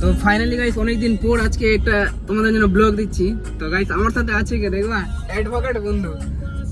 তো finally guys অনেকদিন পর আজকে একটা তোমাদের জন্য ব্লগ দিচ্ছি। তো গাইস আমার সাথে আছে কে দেখবা? অ্যাডভোকেট বন্ধু।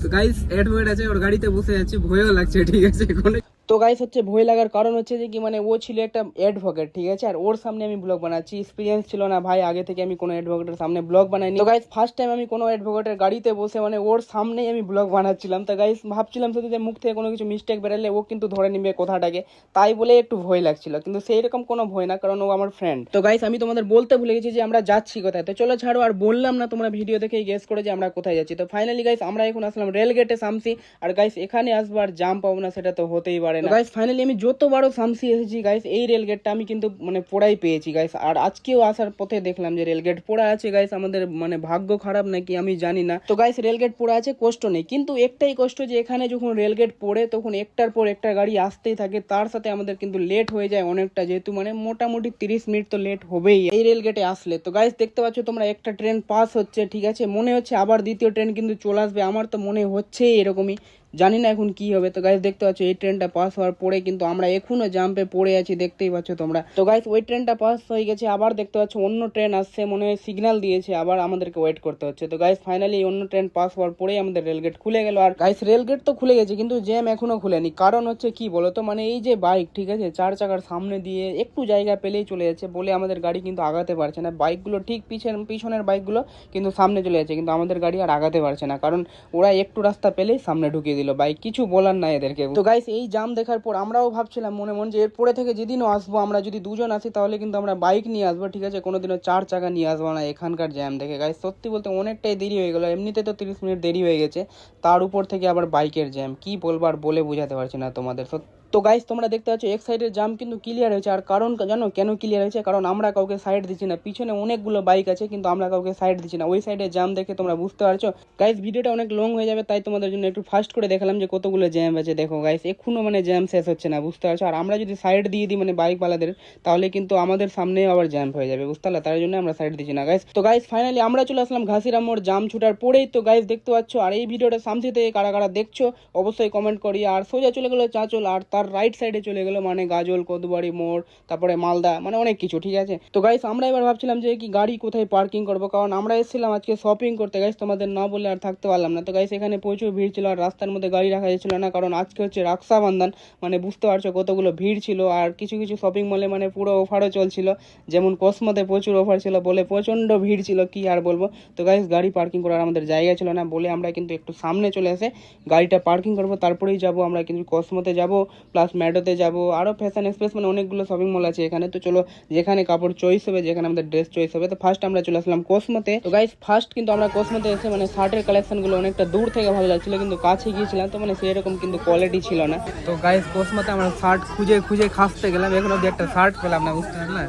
তো গাইস অ্যাডভোকেট আছে, ওর গাড়িতে বসে আছে, ভয়ও লাগছে, ঠিক আছে? এখন তো গাইস হচ্ছে ভয় লাগার কারণ হচ্ছে যে কি মানে ও ছিল একটা অ্যাডভোকেট ঠিক আছে? আর ওর সামনে আমি ব্লগ বানাচ্ছি। এক্সপিরিয়েন্স ছিল না ভাই, আগে থেকে আমি কোনো অ্যাডভোকেটের সামনে ব্লগ বানাইনি। তো গাইস ফার্স্ট টাইম আমি কোনো অ্যাডভোকেটের গাড়িতে বসে মানে ওর সামনেই আমি ব্লগ বানাচ্ছিলাম। তো গাইস ভাবছিলাম শুধু যে মুখ থেকে কোনো কিছু মিস্টেক বেরালে ও কিন্তু ধরে নিবে কথাটাকে। তাই বলে একটু ভয় লাগছিল, কিন্তু সেই রকম কোনো ভয় না, কারণ ও আমার ফ্রেন্ড তো গাইস আমি তোমাদের বলতে ভুলে গেছি যে আমরা যাচ্ছি কোথায়। তো চলো ছাড়ো, আর বললাম না তোমরা ভিডিও দেখেই গেস করে যে আমরা কোথায় যাচ্ছি। তো ফাইনালি গাইস আমরা এখন আসলাম রেল গেটে সামসি আর গাইস এখানে আসব আর জাম পাবো না, সেটা তো হতেই পারে। না। গাইস ফাইনালি আমি যতবারও সামসি এসেছি গাইস এই রেল গেটটা আমি কিন্তু মানে পোড়াই পেয়েছি গাইস আর আজকেও আসার পথে দেখলাম যে রেল গেট পোড়া আছে গাইস আমাদের মানে ভাগ্য খারাপ নাকি আমি জানি না। তো গাইস রেল গেট পোড়া আছে কষ্ট নেই। কিন্তু একটাই কষ্ট যে এখানে যখন রেল গেট পড়ে তখন একটার পর একটা গাড়ি আসতেই থাকে। তার সাথে আমাদের কিন্তু লেট হয়ে যায় অনেকটা যেহেতু মানে মোটামুটি তিরিশ মিনিট তো লেট হবেই। এই রেল গেটে আসলে। তো গাইস দেখতে পাচ্ছ তোমরা একটা ট্রেন পাস হচ্ছে ঠিক আছে? মনে হচ্ছে আবার দ্বিতীয় ট্রেন কিন্তু চলে আসবে। আমার তো মনে হচ্ছেই এরকমই। জানি না এখন কি হবে। তো গাইস দেখতে পাচ্ছ, এই ট্রেনটা পাস হওয়ার পরে কিন্তু আমরা এখনও জাম্পে পড়ে আছি, দেখতেই পাচ্ছ তোমরা। তো গাইস ওই ট্রেনটা পাস হয়ে গেছে, আবার দেখতে পাচ্ছ অন্য ট্রেন আসছে, মনে হয় সিগন্যাল দিয়েছে, আবার আমাদেরকে ওয়েট করতে হচ্ছে। তো গাইস ফাইনালি অন্য ট্রেন পাস হওয়ার পরেই আমাদের রেলগেট খুলে গেল। আর গাইস রেলগেট তো খুলে গেছে, কিন্তু জ্যাম এখনও খুলেনি। কারণ হচ্ছে কি বলতো মানে এই যে বাইক ঠিক আছে, চার চাকার সামনে দিয়ে একটু জায়গা পেলেই চলে যাচ্ছে বলে আমাদের গাড়ি কিন্তু আগাতে পারছে না। বাইকগুলো ঠিক পিছন পিছনের বাইকগুলো কিন্তু সামনে চলে যাচ্ছে, কিন্তু আমাদের গাড়ি আর আগাতে পারছে না। কারণ ওরা একটু রাস্তা পেলেই সামনে ঢুকিয়ে দিল। বাইক কিছু বলার নাই এদেরকে। তো গাইস এই জাম দেখার পর আমরাও ভাবছিলাম, মনে মনে যে এরপরে থেকে যেদিনও আসব, আমরা যদি দুজন আসি তাহলে কিন্তু আমরা বাইক নিয়ে আসব, ঠিক আছে? কোনোদিনও চার চাকা নিয়ে আসব না এখানকার জ্যাম দেখে। গাইস সত্যি বলতে অনেকটাই দেরি হয়ে গেলো, এমনিতে তো তিরিশ মিনিট দেরি হয়ে গেছে। তার উপর থেকে আবার বাইকের জ্যাম কি বলব আর বলে বোঝাতে পারছি না তোমাদের, সত্যি তো গাইস তোমরা দেখতে পাচ্ছ, এক সাইডের জাম কিন্তু ক্লিয়ার হয়েছে। আর কারণ জানো কেন ক্লিয়ার হয়েছে? কারণ আমরা কাউকে সাইড দিচ্ছি না। পিছনে অনেকগুলো বাইক আছে, কিন্তু আমরা কাউকে সাইড দিচ্ছি না। ওই সাইডে জাম দেখে তোমরা বুঝতে পারছ। গাইস ভিডিওটা অনেক লং হয়ে যাবে, তাই তোমাদের জন্য একটু ফাস্ট করে দেখালাম যে কতগুলো জ্যাম আছে। দেখো গাইস এখনও মানে জ্যাম শেষ হচ্ছে না, বুঝতে পারছ? আর আমরা যদি সাইড দিয়ে দিই মানে বাইকওয়ালাদের তাহলে কিন্তু আমাদের সামনে আবার জ্যাম হয়ে যাবে, বুঝতে পারলে? তার জন্য আমরা সাইড দিচ্ছি না গাইস তো গাইস ফাইনালি আমরা চলে আসলাম ঘাসিরাম মোড় জাম ছুটার পরেই। তো গাইস দেখতে পাচ্ছ, আর এই ভিডিওটা সামসি থেকে কারা কারা দেখছ, অবশ্যই কমেন্ট করি আর সোজা চলে গেলো চাঁচল, আর তার রাইট সাইডে চলে গেলো মানে গাজল কদুবাড়ি মোড়, তারপরে মালদা মানে অনেক কিছু, ঠিক আছে? তো গাইস আমরা এবার ভাবছিলাম যে কি গাড়ি কোথায় পার্কিং করব, কারণ আমরা এসেছিলাম আজকে শপিং করতে। গাইস তোমাদের না বলে আর থাকতে পারলাম না। তো গাইস এখানে প্রচুর ভিড় ছিল আর রাস্তার মধ্যে গাড়ি রাখা যাচ্ছিল না, কারণ আজকে হচ্ছে রাক্সাবন্ধন মানে বুঝতে পারছ কতগুলো ভিড় ছিল আর কিছু কিছু শপিং মলে মানে পুরো অফারও চলছিল, যেমন কসমোতে প্রচুর অফার ছিল বলে প্রচণ্ড ভিড় ছিল, কি আর বলব? তো গাইস গাড়ি পার্কিং করার আমাদের জায়গা ছিল না, বলে আমরা কিন্তু একটু সামনে চলে এসে গাড়িটা পার্কিং করব, তারপরেই যাব, আমরা কিন্তু কসমোতে যাব প্লাস ম্যাডোতে যাব। আরও ফ্যাশন এক্সপ্রেস মানে অনেকগুলো শপিং মল আছে এখানে। তো চলো, যেখানে কাপড় চয়েস হবে, যেখানে আমাদের ড্রেস চয়েস হবে। তো ফার্স্ট আমরা চলে আসলাম কসমোতে তো গাইস ফার্স্ট কিন্তু আমরা কসমোতে এসে মানে শার্টের কালেকশনগুলো অনেকটা দূর থেকে ভালো লাগছিল, কিন্তু কাছে গিয়েছিলাম, তো মানে সেরকম কিন্তু কোয়ালিটি ছিল না। তো গাইস কসমোতে আমরা শার্ট খুঁজে খুঁজে খাসতে গেলাম। এখন অব্দি একটা শার্ট পেলাম না, বুঝতে পারলে?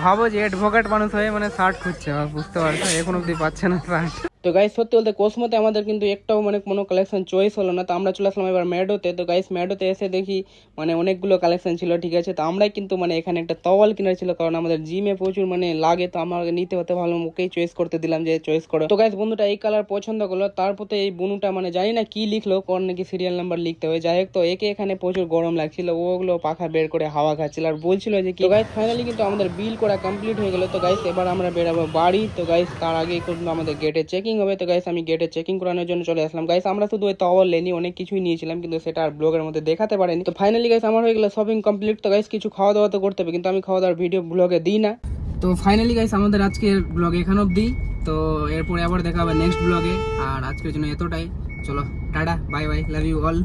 ভাবো যে অ্যাডভোকেট মানুষ হয়ে মানে শার্ট খুঁজছে, বুঝতে পারছ? এখন অব্দি পাচ্ছে না শার্ট তো গাইস সত্যি বলতে কোসমোতে আমাদের কিন্তু একটাও মানে কোনো কালেকশন চয়েস হলো না। তো আমরা চলে আসলাম এবার ম্যাডোতে। তো গাইস ম্যাডোতে এসে দেখি মানে অনেকগুলো কালেকশন ছিল, ঠিক আছে? তো আমরাই কিন্তু মানে এখানে একটা তওয়াল কেনার ছিল, কারণ আমাদের জিমে প্রচুর মানে লাগে, তো আমাকে নিতে হতে ভালো ওকেই চয়েস করতে দিলাম যে চয়েস করো। তো গাইস বন্ধুটা এই কালার পছন্দ করল তারপরে এই বুনুটা মানে জানি না কি লিখলো, কোন নাকি সিরিয়াল নাম্বার লিখতে হবে। যাই হোক, তো একে এখানে প্রচুর গরম লাগছিল ওগুলো পাখা বের করে হাওয়া খাচ্ছিল আর বলছিল যে কি। গাইস ফাইনালি কিন্তু আমাদের বিল করা কমপ্লিট হয়ে গেল। তো গাইস এবার আমরা বেরাবো বাড়ি। তো গাইস তার আগে কিন্তু আমাদের গেটে চেকিং হবে। তো গাইস আমি গেটে চেকিং করানোর জন্য চলে আসলাম। গাইস আমরা শুধু ওই টাওয়ার লেনি অনেক কিছুই নিয়েছিলাম, কিন্তু সেটা আর ব্লগের মধ্যে দেখাতে পারেনি। তো ফাইনালি গাইস আমার হয়ে গেল শপিং কমপ্লিট তো গাইস কিছু খাওয়া দাওয়া তো করতে হবে, কিন্তু আমি খাওয়া দাওয়ার ভিডিও ব্লগে দিই না। তো ফাইনালি গাইস আমাদের আজকের ব্লগ এখানে অবধি। তো এরপরে আবার দেখা হবে নেক্সট ব্লগে আর আজকের জন্য এতটাই। চলো, tata bye bye love you all